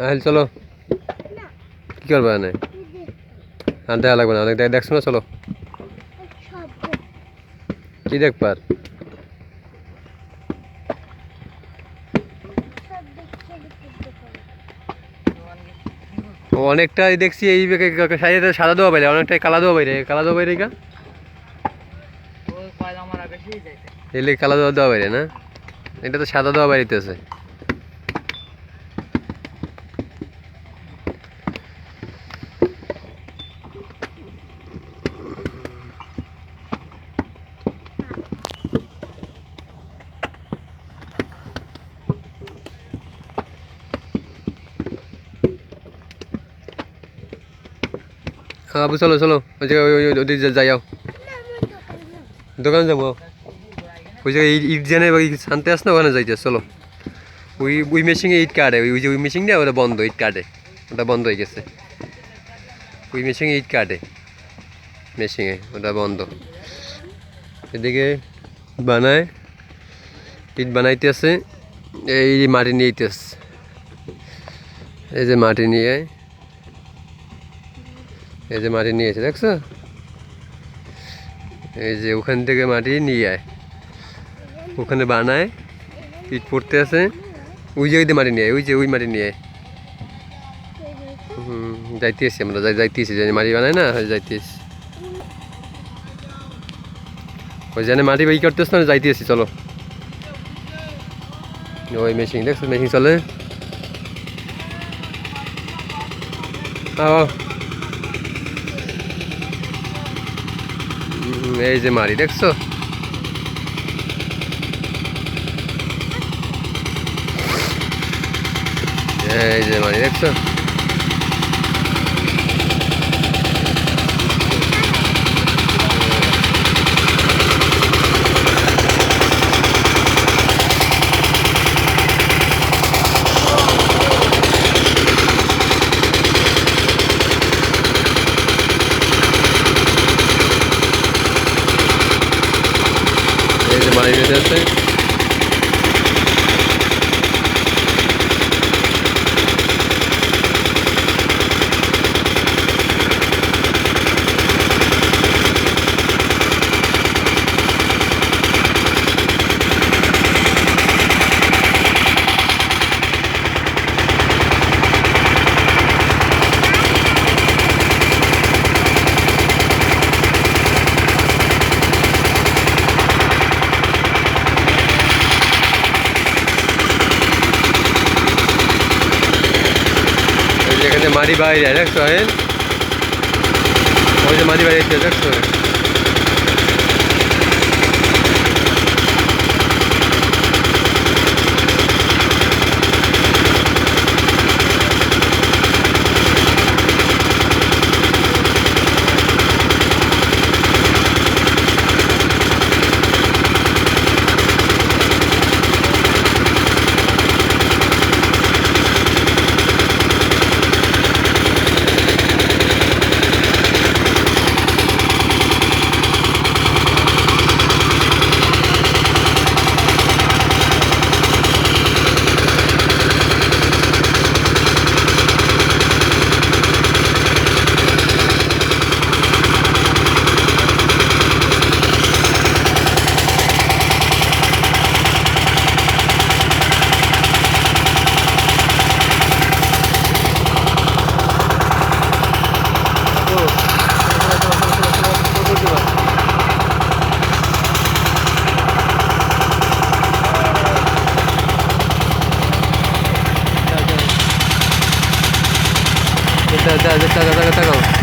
হ্যাঁ চলো। কি করবে না আর দেখা লাগবে না অনেক দেখ দেখছ না চলো। কি দেখবার? অনেকটাই দেখছি এই সাইডে সাদা দেওয়া বাইরে অনেকটাই কালা দেওয়া বাইরে। কালা দেওয়া বাইরে যাইতে। এলে কালা দেওয়া দেওয়া বাইরে না? এটা তো সাদা দেওয়া বাড়িতে আছে হ্যাঁ আবু চলো চলো। ওই জায়গায়, ওই- যাই যাও দোকানে যাব ওই ইট ইট জেনে ওই শান্তি আস না, ওখানে যাইতে চলো। ওই ওই মেশিনে ইট কাটে। ওই যে ওই মেশিনটা ওটা বন্ধ, ইট কাটে। ওটা বন্ধ হয়ে গেছে। ওই মেশিনে ইট কাটে। মেশিনে ওটা বন্ধ। এদিকে বানায়। ইট বানাইতে আছে। এই যে মাটি নিয়ে এই যে মাটি নিয়ে এই যে মাটি নিয়েছে দেখছ? এই যে ওখান থেকে মাটি নিয়ে আয়। ওখানে বানায়, ইট পড়তে আছে। ওই জায়গাতে মাটি নিয়ে আয়, ওই যে ওই মাটি নিয়ে আয়। হুম যাইতেছি আমরা, যাই যাইতেছি যে মাটি বানায় না যাইতেছি ওই জানে মাটি বাই করতেছ না যাইতেছি চলো। ওই মেশিন, দেখছ? মেশিন চলে। আও এই যে মারি দেখছ? এই যে মারি দেখছ? Maybe that's it. এই যে মারি বেঁধে আছে এই যে এখানে মাটি বাইরে দেখছ হেন ওই যে মাটি বাইরে দেখছ তাকাও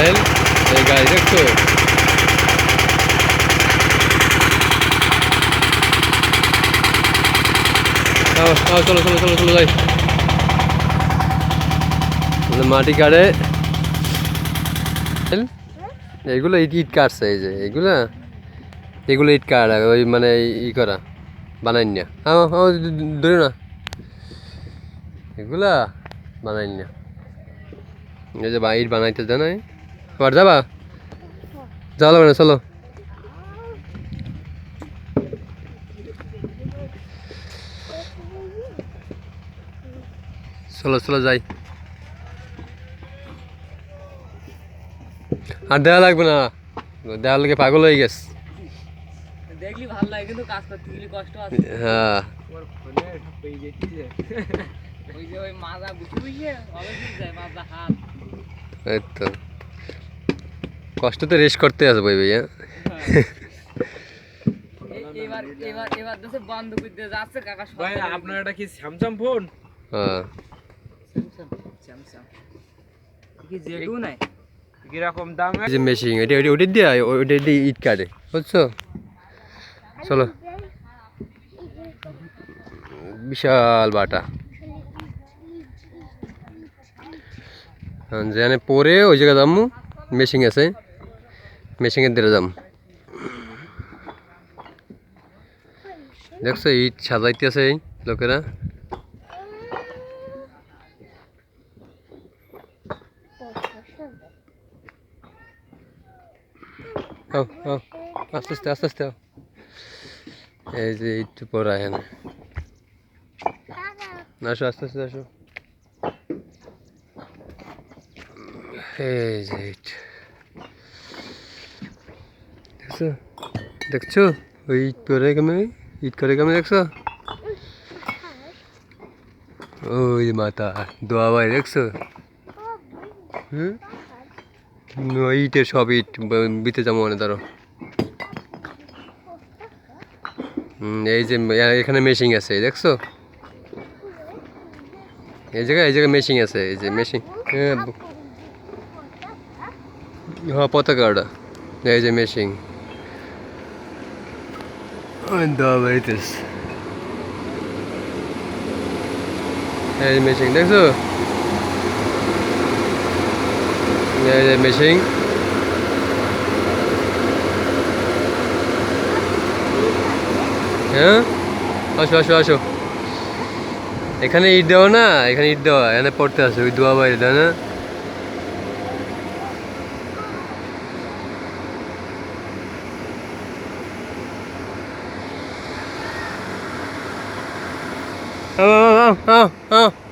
এই এই গাড়ি দেখছ চলো চলো চলো চলো যাই মাটি কাটে এইগুলো ইট ইট কাটছে এই যে এইগুলা এগুলো ইট কাটা ওই মানে ই করা বানাই না আও ধরে না এগুলা বানাই না এই যে ইট বানাইতে জানাই আবার যাবা? চলো না চলো। চলো চলো যাই। আর দেওয়া লাগবে না। দেওয়ার লোকে পাগল হয়ে গেছে। দেখলি ভালো লাগে কিন্তু কাজ করতে গেলে কষ্ট আছে। হ্যাঁ। ওই যে ওই মাজা গুছি বুঝিয়ে অবশ্যই যায় মাজা হাত। এই তো। কষ্ট তো রেস করতে আসব ভাইয়া এবার এবার এবার দেশে বন্ধ করে যাচ্ছে কাকা ভাই আপনার এটা কি স্যামসাং ফোন? হ্যাঁ। স্যামসাং কি জেডু নাই? কীরকম দাম যে মেশিন এটা ওটা ওটা দিয়ে ওটা দিয়ে ইট কাটে বুঝছ? চলো। বিশাল বাটা। হ্যাঁ, যেখানে পরে ওই জায়গায় যাম মেশিন আছে। মেশিনের দিকে যাম। দেখছ, ইট সাজাইতেছে এই লোকেরা। আস্তে আস্তে আস্তে আস্তে। এই যে একটু পরে এখানে। আসো, আস্তে আস্তে, আসো। এই যে ইট। দেখছ? দেখছ? ওই ইট করে কেমন ইট করে কেমন দেখছ? ওই মাথা দোয়া ভাই, দেখছ? হুম? ইটের সব ইট বিতে যাব মানে ধরো। এই যে এখানে মেশিন আছে, দেখছ? এই জায়গায় এই জায়গায় মেশিন আছে, এই যে মেশিন হ্যাঁ পতাকা ওটা, এই যে মেশিন দেওয়া বাড়িতেছে এই মেশিন দেখছ এই যে মেশিন হ্যাঁ আসো আসো আসো এখানে ইট দেওয়া না এখানে ইট দেওয়া এখানে পড়তে আসো ওই দোয়া বাইরে না 어, 어, 어, 어.